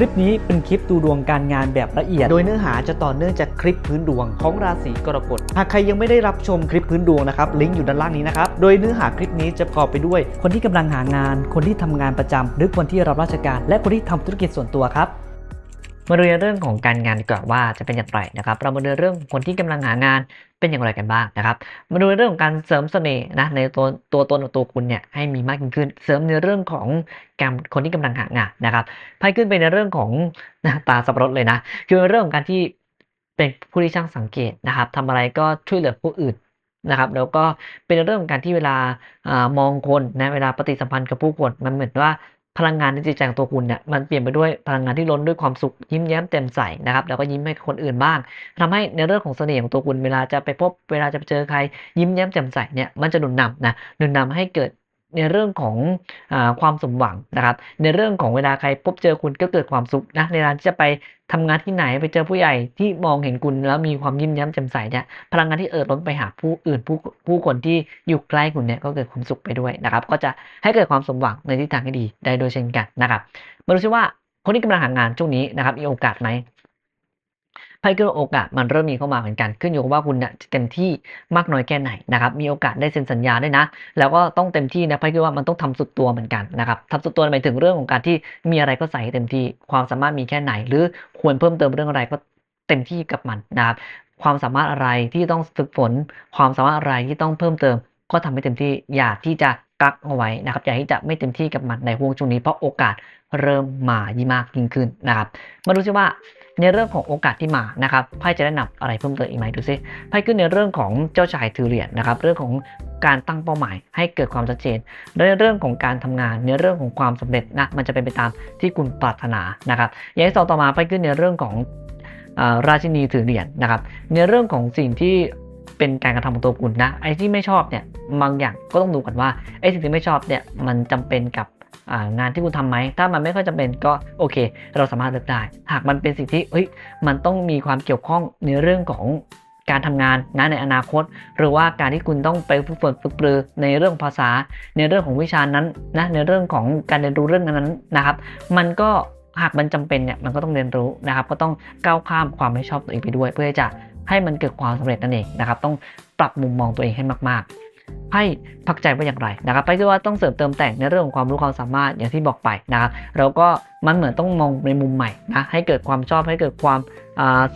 ลิปนี้เป็นคลิปดูดวงการงานแบบละเอียด โดยเนื้อหาจะต่อเนื่องจากคลิปพื้นดวงของราศีกรกฎ หากใครยังไม่ได้รับชมคลิปพื้นดวงนะครับ ลิงก์อยู่ด้านล่างนี้นะครับ โดยเนื้อหาคลิปนี้จะประกอบไปด้วย คนที่กำลังหางาน คนที่ทำงานประจำหรือคนที่รับราชการ และคนที่ทำธุรกิจส่วนตัวครับ มาดูในเรื่องของการงานดีกว่าว่าจะเป็นอย่างไรนะครับ เรามาดูเรื่องคนที่กำลังหางานเป็นอย่างไรกันบ้างนะครับ มาดูในเรื่องของการเสริมเสน่ห์นะในตัวตัวตนของตัวคุณเนี่ยให้มีมากยิ่งขึ้น เสริมในเรื่องของการคนที่กำลังหางานนะครับไพ่ขึ้นไปในเรื่องของนะตาสับปะรดเลยนะ คือเรื่องของการที่เป็นผู้ที่ช่างสังเกตนะครับทำอะไรก็ช่วยเหลือผู้อื่นนะครับแล้วก็เป็นเรื่องของการที่เวลาอามองคนนะเวลาปฏิสัมพันธ์กับผู้คนมันเหมือนว่า พลังงานในจิตใจของตัวคุณเนี่ยมันเปลี่ยนไปด้วยพลังงานที่ล้นด้วยความสุขยิ้มแย้มเต็มใสนะครับแล้วก็ยิ้มให้คนอื่นบ้างทำให้ในเรื่องของเสน่ห์ของตัวคุณเวลาจะไปพบเวลาจะไปเจอใครยิ้มแย้มแจ่มใสเนี่ยมันจะหนุนนำนะหนุนนำให้เกิด ในเรื่องของอความสมหวังนะครับ ในเรื่องของเวลาใครพบเจอคุณก็เกิดความสุขนะในการที่จะไปทำงานที่ไหนไปเจอผู้ใหญ่ที่มองเห็นคุณแล้วมีความยิ้มแย้มแจ่มใสเนี่ยพลังงานที่เอ่อล้นไปหาผู้อื่นผู้ผู้คนที่อยู่ใกล้คุณเนี่ยก็เกิดความสุขไปด้วยนะครับ ก็จะให้เกิดความสมหวังในทิศทางที่ดีได้โดยเช่นกันนะครับมาดูซิว่าคนที่กำลังหางานช่วงนี้นะครับมีโอกาสไหม ไพ่ขึ้นว่าโอกาสมันเริ่มมีเข้ามาเหมือนกันขึ้นอยู่กับว่าคุณเนี่ยเต็มที่มากน้อยแค่ไหนนะครับมีโอกาสได้เซ็นสัญญาด้วยนะ แล้วก็ต้องเต็มที่นะไพ่ขึ้นว่ามันต้องทำสุดตัวเหมือนกันนะครับทำสุดตัวหมายถึงเรื่องของการที่มีอะไรก็ใส่เต็มที่ความสามารถมีแค่ไหน หรือควรเพิ่มเติมเรื่องอะไรก็เต็มที่กับมันนะครับความสามารถอะไรที่ต้องฝึกฝน ความสามารถอะไรที่ต้องเพิ่มเติม ก็ทำให้เต็มที่อย่าที่จะกักเอาไว้นะครับอย่าที่จะไม่เต็มที่กับมันในห่วงช่วงนี้เพราะโอกาสเริ่มมายิ่งมากยิ่งขึ้นนะครับมาดูซิว่า ในเรื่องของโอกาสที่มานะครับไพ่จะแนะนำอะไรเพิ่มเติมอีกไหมดูซิไพ่ขึ้นในเรื่องของเจ้าชายถือเหรียญนะครับเรื่องของการตั้งเป้าหมายให้เกิดความชัดเจนในเรื่องของการทำงานในเรื่องของความสำเร็จนะมันจะเป็นไปตามที่คุณปรารถนานะครับอย่างที่สองต่อมาไพ่ขึ้นในเรื่องของอราชินีถือเหรียญนะครับ ในเรื่องของสิ่งที่เป็นการกระทำของตัวคุณนะไอ้ที่ไม่ชอบเนี่ยบางอย่างก็ต้องดูกันว่าไอ้สิ่งที่ไม่ชอบเนี่ยมันจำเป็นกับ งานที่คุณทำไหม ถ้ามันไม่ค่อยจำเป็นก็โอเค เราสามารถเลือกได้ หากมันเป็นสิ่งที่เฮ้ยมันต้องมีความเกี่ยวข้องในเรื่องของการทำงานนในอนาคต หรือว่าการที่คุณต้องไปฝึกฝนฝึกปรือในเรื่องภาษา ในเรื่องของวิชานั้นนะในเรื่องของการเรียนรู้เรื่องนั้นนะครับ มันก็หากมันจำเป็นเนี่ยมันก็ต้องเรียนรู้นะครับ ก็ต้องก้าวข้ามความไม่ชอบตัวเองไปด้วย เพื่อจะให้มันเกิดความสำเร็จนั่นเองนะครับ ต้องปรับมุมมองตัวเองให้มาก ๆ ให้พักใจว่าอย่างไรนะครับไปที่ว่าต้องเสริมเติมแต่งในเรื่องของความรู้ความสามารถอย่างที่บอกไปนะครับแล้วก็มันเหมือนต้องมองในมุมใหม่นะให้เกิดความชอบให้เกิดความ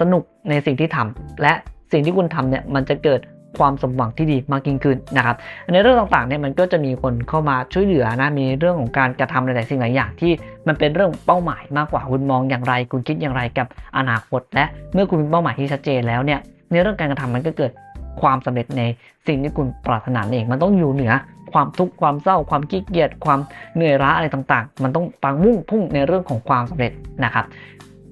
สนุกในสิ่งที่ทำและสิ่งที่คุณทำเนี่ยมันจะเกิดความสมหวังที่ดีมากยิ่งขึ้นนะครับในเรื่องต่างๆเนี่ยมันก็จะมีคนเข้ามาช่วยเหลือนะมีเรื่องของการกระทำหลายๆสิ่งหลายอย่างที่มันเป็นเรื่องเป้าหมายมากกว่าคุณมองอย่างไร คุณคิดอย่างไรกับอนาคต และเมื่อคุณมีเป้าหมายที่ชัดเจนแล้วเนี่ยในเรื่องการกระทำมันก็เกิด ความสำเร็จในสิ่งที่คุณปรารถนาเอง มันต้องอยู่เหนือความทุกข์ความเศร้า ความขี้เกียจความเหนื่อยล้าอะไรต่างๆ มันต้องปังมุ่งพุ่งในเรื่องของความสำเร็จนะครับ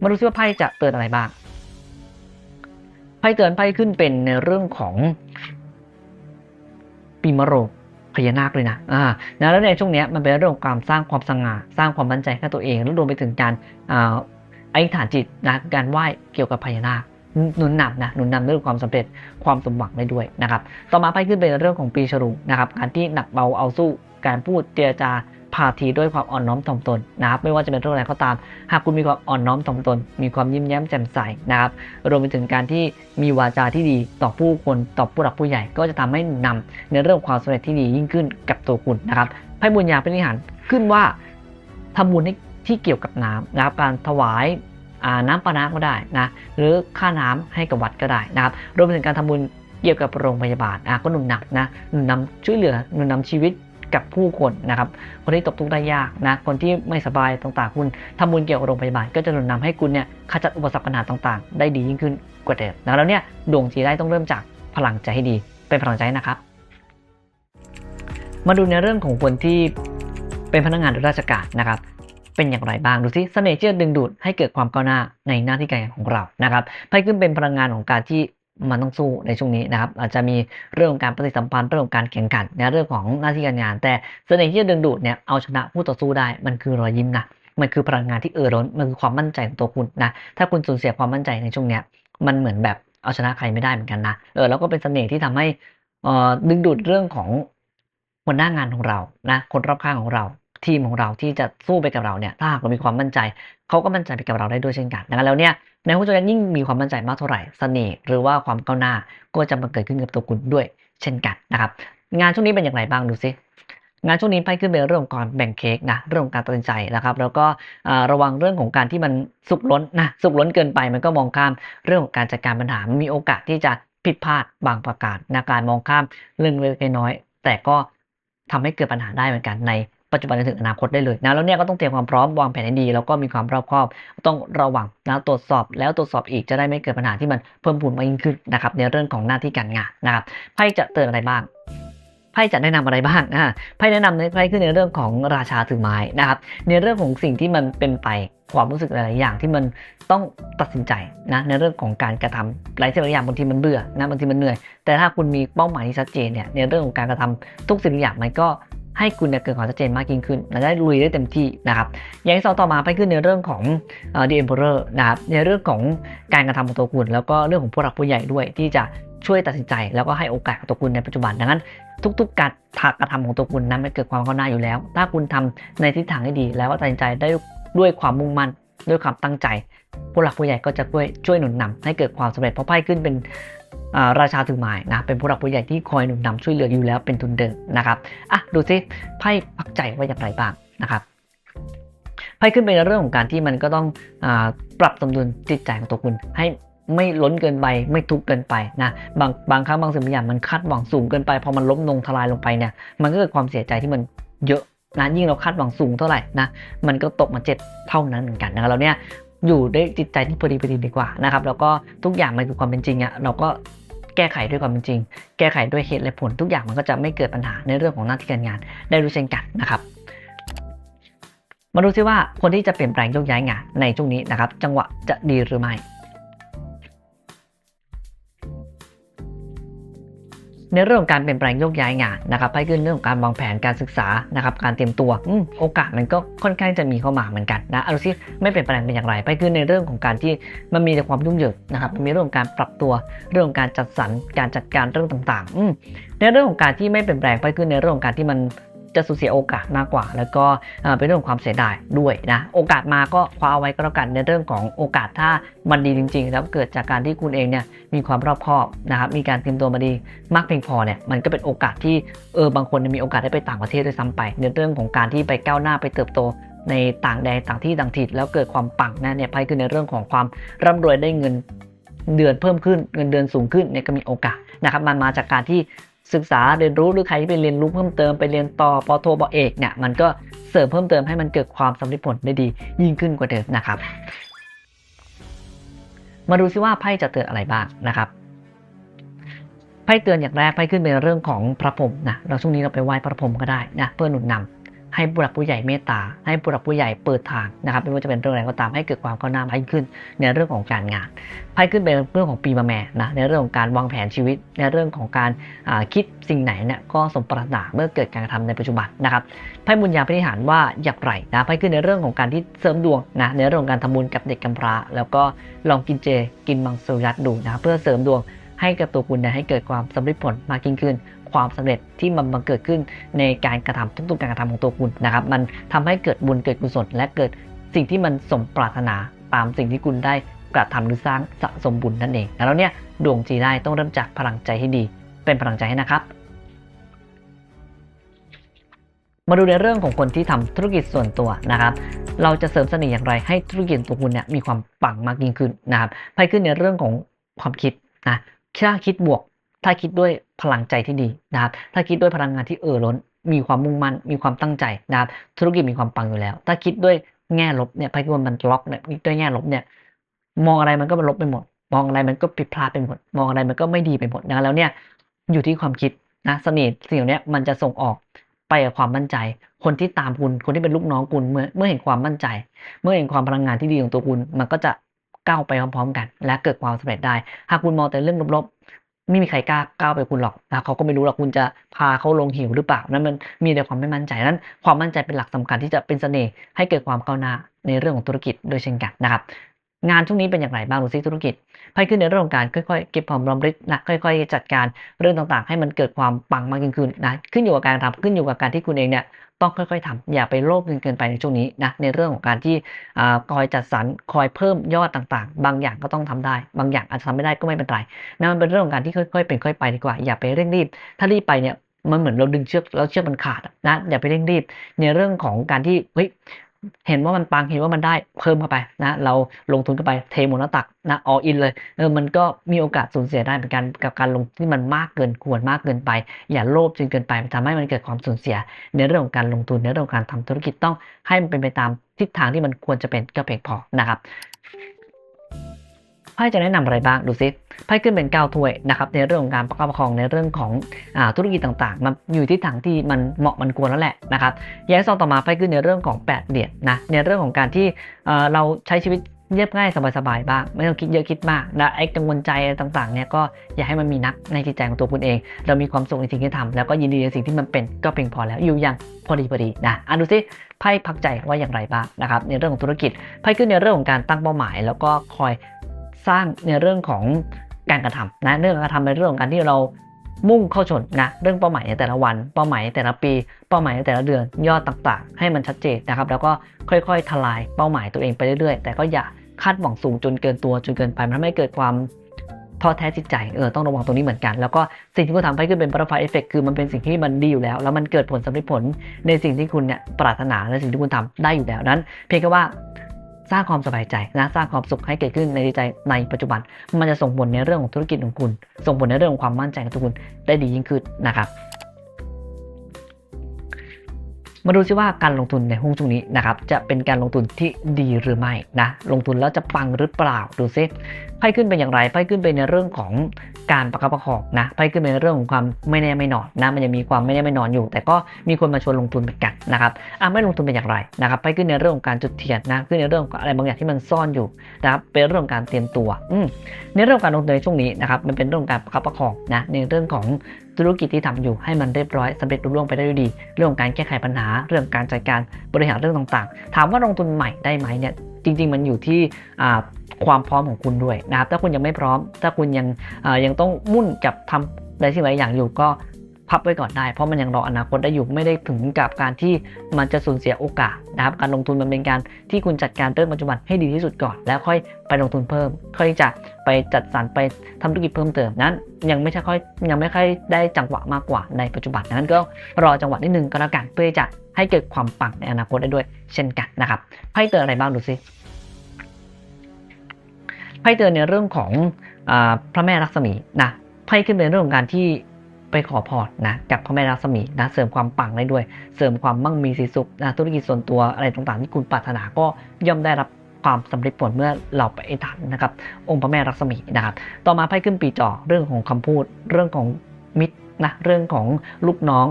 มาดูซิว่าไพ่จะเตือนอะไรบ้างไพ่เตือนไพ่ขึ้นเป็นในเรื่องของปีมะโรงพญานาคเลยนะ อ่านะแล้วในช่วงนี้มันเป็นเรื่องของการสร้างความสง่า สร้างความมั่นใจให้ตัวเอง แล้วรวมไปถึงการอ่าอธิษฐานจิตนะ การไหว้เกี่ยวกับพญานาค หนุนนำนะหนุนนำเรื่องความสำเร็จความสมหวังได้ด้วยนะครับ ต่อมาไพ่ขึ้นเป็นเรื่องของปีฉลูนะครับการที่หนักเบาเอาสู้การพูดเจรจาพาทีด้วยความอ่อนน้อมถ่อมตนนะครับไม่ว่าจะเป็นเรื่องอะไรก็ตาม หากคุณมีความอ่อนน้อมถ่อมตน มีความยิ้มแย้มแจ่มใสนะครับรวมไปถึงการที่มีวาจาที่ดีต่อผู้คนต่อผู้หลักผู้ใหญ่ ก็จะทำให้นำในเรื่องความสำเร็จที่ดียิ่งขึ้นกับตัวคุณนะครับไพ่บุญญาเป็นนิหารขึ้นว่าทำบุญให้ที่เกี่ยวกับน้ำนะครับการถวาย น้ำปานะก็ได้นะหรือค่าน้ำให้กับวัดก็ได้นะครับรวมไปถึงการทำบุญเกี่ยวกับโรงพยาบาลอะก็หนุนนำนะหนุนนำช่วยเหลือหนุนนำชีวิตกับผู้คนนะครับ คนที่ตกทุกข์ได้ยากนะ คนที่ไม่สบายต่างๆ คุณทำบุญเกี่ยวกับโรงพยาบาลก็จะหนุนนำให้คุณเนี่ยขจัดอุปสรรคปัญหาต่างๆ ได้ดียิ่งขึ้นกว่าเดิมนะแล้วเนี่ยดวงจีได้ต้องเริ่มจากพลังใจให้ดี เป็นพลังใจนะครับ มาดูในเรื่องของคนที่เป็นพนักงานราชการนะครับ เป็นอย่างไรบ้างดูซิเสน่ห์ที่จะดึงดูดให้เกิดความก้าวหน้าในหน้าที่การงานของเรานะครับไพ่ขึ้นเป็นพลังงานของการที่มันต้องสู้ในช่วงนี้นะครับอาจจะมีเรื่องของการปฏิสัมพันธ์เรื่องของการแข่งขันในเรื่องของหน้าที่การงาน แต่เสน่ห์ที่จะดึงดูดเนี่ยเอาชนะผู้ต่อสู้ได้มันคือรอยยิ้มนะมันคือพลังงานที่เอ่อล้นมันคือความมั่นใจของตัวคุณนะถ้าคุณสูญเสียความมั่นใจในช่วงเนี้ยมันเหมือนแบบเอาชนะใครไม่ได้เหมือนกันนะเออแล้วก็เป็นเสน่ห์ที่ทำให้เอ่อดึงดูดเรื่องของหัวหน้างานของเรานะคนรอบข้างของเรา ทีมของเราที่จะสู้ไปกับเราเนี่ยถ้าหากเรามีความมั่นใจเขาก็มั่นใจไปกับเราได้ด้วยเช่นกันดังนั้นแล้วเนี่ยในหุ้นส่วนั้นยิ่งมีความมั่นใจมากเท่าไหร่เสน่ห์หรือว่าความก้าวหน้าก็จะมาเกิดขึ้นกับตัวคุณด้วยเช่นกันนะครับงานช่วงนี้เป็นอย่างไรบ้างดูซิงานช่วงนี้ไพ่ขึ้นเป็นเรื่องของการแบ่งเค้กนะเรื่องของการตัดสินใจนะครับ แล้วก็ระวังเรื่องของการที่มันสุกล้นนะสุกล้นเกินไปมันก็มองข้ามเรื่องของการจัดการปัญหามีโอกาสที่จะผิดพลาดบางประการนะการมองข้ามเรื่องเล็กน้อย แต่ก็ทำให้เกิดปัญหาได้เหมือนกันใน ปัจจุบันจนถึงอนาคตได้เลยนะแล้วเนี่ยก็ต้องเตรียมความพร้อมวางแผนให้ดี แล้วก็มีความรอบคอบ ต้องระวังนะตรวจสอบแล้วตรวจสอบอีกจะได้ไม่เกิดปัญหาที่มันเพิ่มพูนมากยิ่งขึ้นนะครับในเรื่องของหน้าที่การงานนะครับไพ่จะเตือนอะไรบ้างไพ่จะแนะนำอะไรบ้างอ่าไพ่แนะนำในไพ่ขึ้นในเรื่องของราชาถือไม้นะครับ ในเรื่องของสิ่งที่มันเป็นไปความรู้สึกหลาย ๆ อย่างที่มันต้องตัดสินใจนะในเรื่องของการกระทำหลายสิ่งหลายอย่างบางทีมันเบื่อนะบางทีมันเหนื่อย แต่ถ้าคุณมีเป้าหมายที่ชัดเจนเนี่ยในเรื่องของการกระทำทุกสิ่งอย่างมันก็ ให้คุณเนี่ยเกิดความชัดเจนมากยิ่งขึ้นและได้ลุยได้เต็มที่นะครับอย่างที่สองต่อมาไปขึ้นในเรื่องของเอ่อ The Emperor นะครับในเรื่องของการกระทำของตัวคุณ แล้วก็เรื่องของผู้หลักผู้ใหญ่ด้วยที่จะช่วยตัดสินใจ แล้วก็ให้โอกาสกับตัวคุณในปัจจุบันดังนั้น ทุก ๆ การกระทำของตัวคุณนั้นมันเกิดความก้าวหน้าอยู่แล้ว ถ้าคุณทำในทิศทางที่ดี แล้วก็ตัดสินใจได้ด้วยความมุ่งมั่นด้วยความตั้งใจ ผู้หลักผู้ใหญ่ก็จะช่วยช่วยหนุนนำให้เกิดความสำเร็จเพราะไพ่ขึ้นเป็น ราชาถือไม้นะเป็นผู้หลักผู้ใหญ่ที่คอยหนุนนำช่วยเหลืออยู่แล้วเป็นทุนเดิมนะครับอะดูซิไพ่พักใจว่าอย่างไรบ้างนะครับไพ่ขึ้นเป็นเรื่องของการที่มันก็ต้องอปรับสมดุลจิตใจของตัวคุณให้ไม่ล้นเกินไปไม่ทุกข์เกินไปนะบางบางครั้งบางสิ่งบางอย่างมันคาดหวังสูงเกินไปพอมันล้มลงทลายลงไปเนี่ยมันก็เกิดความเสียใจที่มันเยอะนะยิ่งเราคาดหวังสูงเท่าไหร่นะมันก็ตกมาเจ็ดเท่านั้นเหมือนกันนะเราเนี่ยอยู่ด้วยจิตใจที่พอดีพอดีดีกว่านะครับแล้วก็ทุกอย่างมันคือความเป็นจริงอะเราก็ ก้ไขด้วยความเป็นจริง แก้ไขด้วยเหตุและผลทุกอย่างมันก็จะไม่เกิดปัญหาในเรื่องของหน้าที่การงาน ได้รู้เช่นกันนะครับมาดูซิว่าคนที่จะเปลี่ยนแปลงโยกย้ายงานในช่วงนี้นะครับ จังหวะจะดีหรือไม่ ในเรื่องของการเปลี่ยนแปลงโยกย้ายงานนะครับไปขึ้นเรื่องของการวางแผนการศึกษานะครับการเตรียมตัวอโอกาสมันก็ค่อนข้างจะมีเข้ามาเหมือนกันนะเอาซิไม่เปลี่ยนแปลงเป็นอย่างไร ไปขึ้นในเรื่องของการที่มันมีแต่ความยุ่งเหยิงนะครับมีเรื่องของการปรับตัวเรื่องของการจัดสรรการจัดการเรื่องต่างๆในเรื่องของการที่ไม่เปลี่ยนแปลงไปขึ้นในเรื่องของการที่มัน จะสูญเสียโอกาสมากกว่า แล้วก็เป็นเรื่องของความเสียดายด้วยนะโอกาสมาก็คว้าเอาไว้ก็แล้วกันในเรื่องของโอกาสถ้ามันดีจริงๆ แล้วเกิดจากการที่คุณเองเนี่ยมีความรอบคอบนะครับมีการเตรียมตัวมาดีมากเพียงพอเนี่ยมันก็เป็นโอกาสที่เออบางคนมีโอกาสได้ไปต่างประเทศด้วยซ้ำไป ในเรื่องของการที่ไปก้าวหน้าไปเติบโตในต่างแดนต่างที่ต่างถิ่นแล้วเกิดความปังนะเนี่ยไพ่คือในเรื่องของความร่ำรวยได้เงินเดือนเพิ่มขึ้นเงินเดือนสูงขึ้นเนี่ยก็มีโอกาสนะครับมันมาจากการที่ ศึกษาเรียนรู้หรือใครที่ไปเรียนรู้เพิ่มเติมไปเรียนต่อปอโทปอเอกเนี่ยมันก็เสริมเพิ่มเติมให้มันเกิดความสำเร็จผลได้ดียิ่งขึ้นกว่าเดิมนะครับ มาดูซิว่าไพ่จะเตือนอะไรบ้างนะครับไพ่เตือนอย่างแรกไพ่ขึ้นเป็นเรื่องของพระพรหมนะเราช่วงนี้เราไปไหว้พระพรหมก็ได้นะเพื่อหนุนนำ ให้ผู้หลักผู้ใหญ่เมตตา ให้ผู้หลักผู้ใหญ่เปิดทางนะครับไม่ว่าจะเป็นเรื่องอะไรก็ตามให้เกิดความก้าวหน้ามากขึ้นในเรื่องของการงานไพ่ขึ้นเป็นเรื่องของปีมะแม่นะในเรื่องของการวางแผนชีวิต ในเรื่องของการคิดสิ่งไหนเนี่ยก็สมปรารถนาเมื่อเกิดการกระทำในปัจจุบันนะครับไพ่บุญญาพิธิหารว่าอย่างไรนะไพ่ขึ้นในเรื่องของการที่เสริมดวงนะในเรื่องของการทำบุญกับเด็กกำพร้า แล้วก็ลองกินเจกินมังสวิรัตดูนะเพื่อเสริมดวง ให้กับตัวคุณนี่ยให้เกิดความสำเร็จผลมากยิ่งขึ้น ความสำเร็จที่มันบังเกิดขึ้นในการกระทำทุกๆการกระทำของตัวคุณนะครับ มันทำให้เกิดบุญเกิดกุศลและเกิดสิ่งที่มันสมปรารถนาตามสิ่งที่คุณได้กระทำหรือสร้างสะสมบุญนั่นเอง แล้วเนี่ยดวงจีได้ต้องเริ่มจากพลังใจให้ดี เป็นพลังใจให้นะครับมาดูในเรื่องของคนที่ทำธุรกิจส่วนตัวนะครับ เราจะเสริมเสน่ห์อย่างไรให้ธุรกิจตัวคุณเนี่ยมีความปังมากยิ่งขึ้นนะครับไพ่ขึ้นในเรื่องของความคิดนะ ถ้าคิดบวก ถ้าคิดด้วยพลังใจที่ดีนะครับ ถ้าคิดด้วยพลังงานที่เอ่อล้น มีความมุ่งมั่น มีความตั้งใจนะครับ ธุรกิจมีความปังอยู่แล้ว ถ้าคิดด้วยแง่ลบเนี่ยไพ่ขึ้นมันล็อกเนี่ยคิดด้วยแง่ลบเนี่ย มองอะไรมันก็เป็นลบไปหมด มองอะไรมันก็ผิดพลาดไปหมด มองอะไรมันก็ไม่ดีไปหมดนะแล้วเนี่ยอยู่ที่ความคิดนะเสน่ห์สิ่งเหล่านี้มันจะส่งออกไปกับความมั่นใจ คนที่ตามคุณ คนที่เป็นลูกน้องคุณเมื่อเมื่อเห็นความมั่นใจ เมื่อเห็นความพลังงานที่ดีของตัวคุณ มันก็จะ ก้าวไปพร้อมๆ กัน และเกิดความสำเร็จได้ หากคุณมองแต่เรื่องลบๆ ไม่มีใครกล้าก้าวไปคุณหรอกนะเขาก็ไม่รู้หรอกคุณจะพาเขาลงหิวหรือเปล่านั่นมันมีแต่ความไม่มั่นใจนั้น ความมั่นใจเป็นหลักสำคัญที่จะเป็นเสน่ห์ให้เกิดความก้าวหน้าในเรื่องของธุรกิจด้วยเช่นกันนะครับ งานช่วงนี้เป็นอย่างไรบ้างดูซิธุรกิจไพ่ขึ้นในเรื่องของการค่อยๆเก็บหอมรอมริบนะค่อย ๆ จัดการเรื่องต่างๆ ให้มันเกิดความปังมากยิ่งขึ้นนะขึ้นอยู่กับการทำขึ้นอยู่กับการที่คุณเองเนี่ยต้องค่อยๆทำอย่าไปโลภจนเกินไปในช่วงนี้นะในเรื่องของการที่คอยจัดสรรคอยเพิ่มยอดต่างๆ บางอย่างก็ต้องทำได้ บางอย่างอาจจะทำไม่ได้ก็ไม่เป็นไรนะมันเป็นเรื่องของการที่ค่อยๆเป็นค่อยไปดีกว่า อย่าไปเร่งรีบ ถ้ารีบไปเนี่ยมันเหมือนเราดึงเชือกแล้วเชือกมันขาดนะอย่าไปเร่งรีบ ในเรื่องของการที่เฮ้ย เห็นว่ามันปังเห็นว่ามันได้เพิ่มเข้าไปนะเราลงทุนเข้าไปเทหมดหน้าตักนะอออินเลยเออมันก็มีโอกาสสูญเสียได้เหมือนกันกับการลงที่มันมากเกินควรมากเกินไป อย่าโลภจนเกินไปมันทำให้มันเกิดความสูญเสีย ในเรื่องของการลงทุนในเรื่องของการทำธุรกิจต้องให้มันเป็นไปตามทิศทางที่มันควรจะเป็นก็เพียงพอนะครับ พ่จะแนะนำอะไรบ้างดูซิไพ่ขึ้นเป็นเก้าถ้วยนะครับในเรื่องของการประคับประคองในเรื่องของอธุรกิจต่างๆ มันอยู่ที่ทางที่มันเหมาะมันควรแล้วแหละนะครับย้ายซองต่อมาไพ่ขึ้นในเรื่องของแปดเหรียญนะในเรื่องของการที่เราใช้ชีวิตเรียบง่ายสบายๆบ้าง ไม่ต้องคิดเยอะคิดมากนะไอ้กังวลใจต่างๆเนี่ยก็อย่าให้มันมีนักในจิตใจของตัวคุณเอง เรามีความสุขในสิ่งที่ทำแล้วก็ยินดีในสิ่งที่มันเป็นก็เพียงพอแล้วอยู่อย่างพอดีพอดีนะอะดูซิไพ่พักใจว่าอย่างไรบ้างนะครับในเรื่องของธุรกิจไพ่ขึ้นในเรื่องของการตั้งเป้าหมาย แล้วก็คอย สร้างในเรื่องของการกระทำนะเรื่องการกระทำในเรื่องของการที่เรามุ่งเข้าชนนะเรื่องเป้าหมายในแต่ละวัน เป้าหมายในแต่ละปี เป้าหมายในแต่ละเดือนยอดต่างๆ ให้มันชัดเจนนะครับ แล้วก็ค่อยๆ ทลายเป้าหมายตัวเองไปเรื่อยๆ แต่ก็อย่าคาดหวังสูงจนเกินตัวจนเกินไปมันทำให้เกิดความท้อแท้จิตใจเออต้องระวังตรงนี้เหมือนกัน แล้วก็สิ่งที่คุณทำให้ขึ้นเป็นบัตเตอร์ไฟเอฟเฟกคือมันเป็นสิ่งที่มันดีอยู่แล้ว แล้วมันเกิดผลสำเร็จผลในสิ่งที่คุณเนี่ยปรารถนาในสิ่งที่คุณทำได้อยู่แล้วนั้น เพียงแค่ว่า สร้างความสบายใจและสร้างความสุขให้เกิดขึ้นในใจในปัจจุบัน มันจะส่งผลในเรื่องของธุรกิจของคุณ ส่งผลในเรื่องของความมั่นใจของตัวคุณได้ดียิ่งขึ้นนะครับ มาดูซิว่าการลงทุนในหุ้นช่วงนี้นะครับจะเป็นการลงทุนที่ดีหรือไม่นะลงทุนแล้วจะปังหรือเปล่าดูซิไพ่ขึ้นเป็นอย่างไรไพ่ขึ้นเป็นในเรื่องของการประคับประคองนะไพ่ขึ้นเป็นในเรื่องของความไม่แน่ไม่นอนนะมันยังมีความไม่แน่ไม่นอนอยู่ แต่ก็มีคนมาชวนลงทุนเหมือนกันนะครับอะไม่ลงทุนเป็นอย่างไรนะครับไพ่ขึ้นในเรื่องของการจุดเทียนนะขึ้นในเรื่องของอะไรบางอย่างที่มันซ่อนอยู่นะครับเป็นเรื่องการเตรียมตัวอืมในเรื่องการลงทุนในช่วงนี้นะครับมันเป็นเรื่องของการประคับประคองนะในเรื่องของธุรกิจที่ทำอยู่ให้มันเรียบร้อยสำเร็จรุ่ร่วงไปได้ด้วยดี เรื่องของการแก้ไขปัญหา เรื่องการจัดการบริหารเรื่องต่างๆ ถามว่าลงทุนใหม่ได้ไหมเนี่ยจริง ๆ มันอยู่ที่ความพร้อมของคุณด้วยนะครับถ้าคุณยังไม่พร้อม ถ้าคุณยังยังต้องมุ่นกับทำอะไรสิ่งหลายอย่างอยู่ก็ พับไว้ก่อนได้ เพราะมันยังรออนาคตได้อยู่ไม่ได้ถึงกับการที่มันจะสูญเสียโอกาสนะครับการลงทุนมันเป็นการที่คุณจัดการเรื่องปัจจุบันให้ดีที่สุดก่อน แล้วค่อยไปลงทุนเพิ่ม ค่อยจะไปจัดสรรไปทำธุรกิจเพิ่มเติมนั้น ยังไม่ใช่ค่อยยังไม่ค่อยได้จังหวะมากกว่าในปัจจุบันนั้นก็รอจังหวะนิดนึงก็แล้วกันเพื่อจะให้เกิดความปังในอนาคตได้ด้วย เช่นกันนะครับไพ่เตือนอะไรบ้างดูสิไพ่เตือนในเรื่องของอพระแม่ลักษมีนะไพ่ขึ้นเป็นเรื่องของการที่ ไปขอพรนะกับพระแม่ลักษมีนะเสริมความปังได้ด้วย เสริมความมั่งมีสีสุขนะธุรกิจส่วนตัวอะไรต่างๆ ที่คุณปรารถนาก็ย่อมได้รับความสำเร็จผลเมื่อเราไปอธิษฐานนะครับ องค์พระแม่ลักษมีนะครับ ต่อมาไพ่ขึ้นปีจอเรื่องของคำพูด เรื่องของมิตรนะเรื่องของลูกน้อง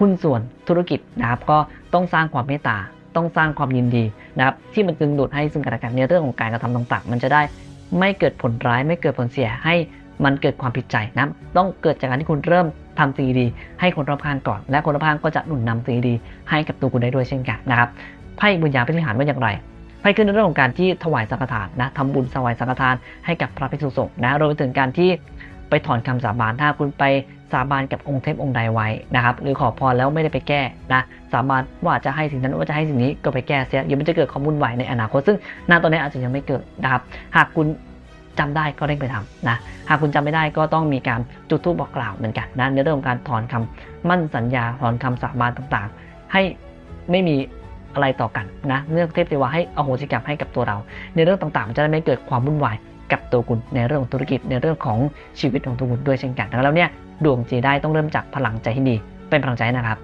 หุ้นส่วนธุรกิจนะครับ ก็ต้องสร้างความเมตตาต้องสร้างความยินดีนะครับที่มันดึงดูดให้ซึ่งกันและกันในเรื่องของการกระทำต่างๆ มันจะได้ไม่เกิดผลร้ายไม่เกิดผลเสียให้ มันเกิดความผิดใจนะต้องเกิดจากการที่คุณเริ่มทำสิ่งดีให้คนรอบข้างก่อน และคนรอบข้างก็จะหนุนนำสิ่งดีให้กับตัวคุณได้ด้วยเช่นกันนะครับไพ่บุญญาพิธิหารว่าอย่างไรไพ่ขึ้นในเรื่องของการที่ถวายสังฆทานนะทำบุญถวายสังฆทานให้กับพระภิกษุสงฆ์นะรวมไปถึงการที่ไปถอนคำสาบานถ้าคุณไปสาบานกับองค์เทพองค์ใดไว้นะครับ หรือขอพรแล้วไม่ได้ไปแก้นะสาบานว่าจะให้สิ่งนั้นว่าจะให้สิ่งนี้ก็ไปแก้เสียเดี๋ยวมันจะเกิดความวุ่นวายในอนาคตซึ่งณตอนนี้อาจจะยังไม่เกิดนะครับ หากคุณ จำได้ก็เร่งไปทำนะหากคุณจำไม่ได้ก็ต้องมีการจุดธูปบอกกล่าวเหมือนกันนะในเรื่องของการถอนคำมั่นสัญญาถอนคำสาบานต่างๆ ให้ไม่มีอะไรต่อกันนะเรื่องเทพเทวาให้อโหสิกรรมให้กับตัวเรา ในเรื่องต่างๆ จะได้ไม่เกิดความวุ่นวายกับตัวคุณในเรื่องของธุรกิจในเรื่องของชีวิตของตัวคุณด้วยเช่นกันดังนั้นแล้วเนี่ยดวงจีได้ต้องเริ่มจากพลังใจที่ดีเป็นพลังใจนะครับ